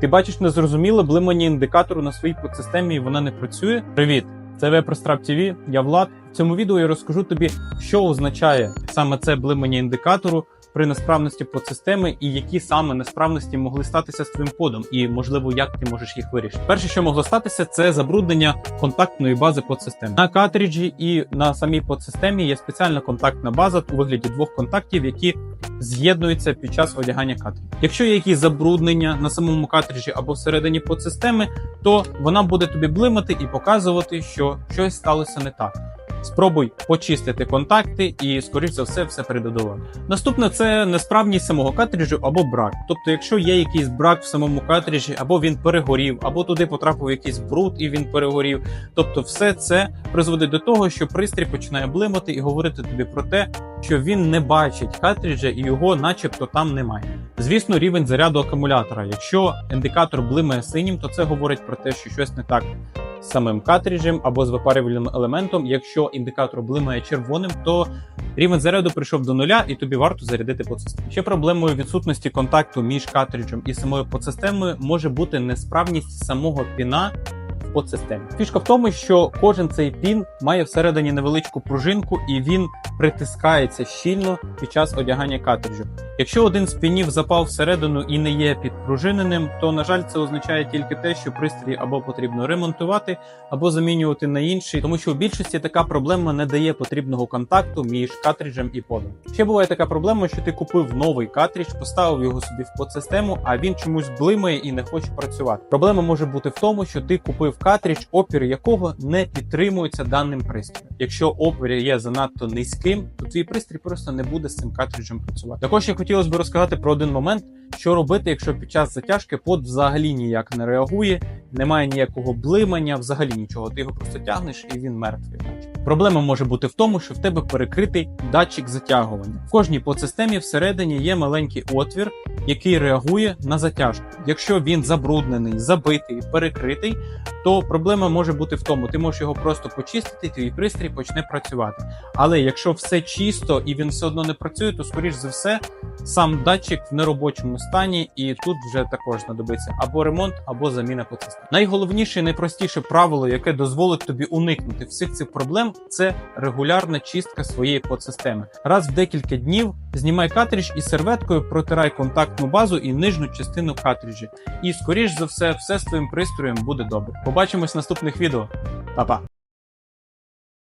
Ти бачиш незрозуміле блимання індикатору на своїй подсистемі і вона не працює. Привіт! Це Вепрострап TV, я Влад. В цьому відео я розкажу тобі, що означає саме це блимання індикатору при несправності подсистеми і які саме несправності могли статися з твоїм кодом, і можливо, як ти можеш їх вирішити. Перше, що могло статися, це забруднення контактної бази подсистеми. На картриджі і на самій подсистемі є спеціальна контактна база у вигляді двох контактів, які з'єднуються під час одягання картриджа. Якщо є якісь забруднення на самому картриджі або всередині подсистеми, то вона буде тобі блимати і показувати, що щось сталося не так. Спробуй почистити контакти і, скоріш за все, все прийде до ладу. Наступне це несправність самого картриджу або брак. Тобто, якщо є якийсь брак в самому картриджі, або він перегорів, або туди потрапив якийсь бруд і він перегорів. Тобто, все це призводить до того, що пристрій починає блимати і говорити тобі про те, що він не бачить картриджа і його, начебто, там немає. Звісно, рівень заряду акумулятора. Якщо індикатор блимає синім, то це говорить про те, що щось не так самим картриджем або з випарювальним елементом. Якщо індикатор блимає червоним, то рівень заряду прийшов до нуля, і тобі варто зарядити подсистему. Ще проблемою відсутності контакту між картриджем і самою подсистемою може бути несправність самого піна в подсистемі. Фішка в тому, що кожен цей пін має всередині невеличку пружинку, і він притискається щільно під час одягання картриджу. Якщо один з пінів запав всередину і не є підпружиненим, то на жаль, це означає тільки те, що пристрій або потрібно ремонтувати, або замінювати на інший, тому що у більшості така проблема не дає потрібного контакту між картриджем і подом. Ще буває така проблема, що ти купив новий картридж, поставив його собі в подсистему, а він чомусь блимає і не хоче працювати. Проблема може бути в тому, що ти купив картридж, опір якого не підтримується даним пристроєм. Якщо опір є занадто низьким, то твій пристрій просто не буде з цим картриджем працювати. Також я хотілося б розказати про один момент, що робити, якщо під час затяжки под взагалі ніяк не реагує, немає ніякого блимання, взагалі нічого. Ти його просто тягнеш і він мертвий. Проблема може бути в тому, що в тебе перекритий датчик затягування. В кожній подсистемі всередині є маленький отвір, який реагує на затяжку. Якщо він забруднений, забитий, перекритий, то проблема може бути в тому, ти можеш його просто почистити, твій пристрій почне працювати. Але якщо все чисто і він все одно не працює, то скоріш за все сам датчик в неробочому стані, і тут вже також знадобиться або ремонт, або заміна подсистеми. Найголовніше і найпростіше правило, яке дозволить тобі уникнути всіх цих проблем, це регулярна чистка своєї подсистеми. Раз в декілька днів знімай картридж і серветкою протирай контактну базу і нижню частину картриджі. І скоріш за все, все з твоїм пристроєм буде добре. Побачимось в наступних відео. Па-па!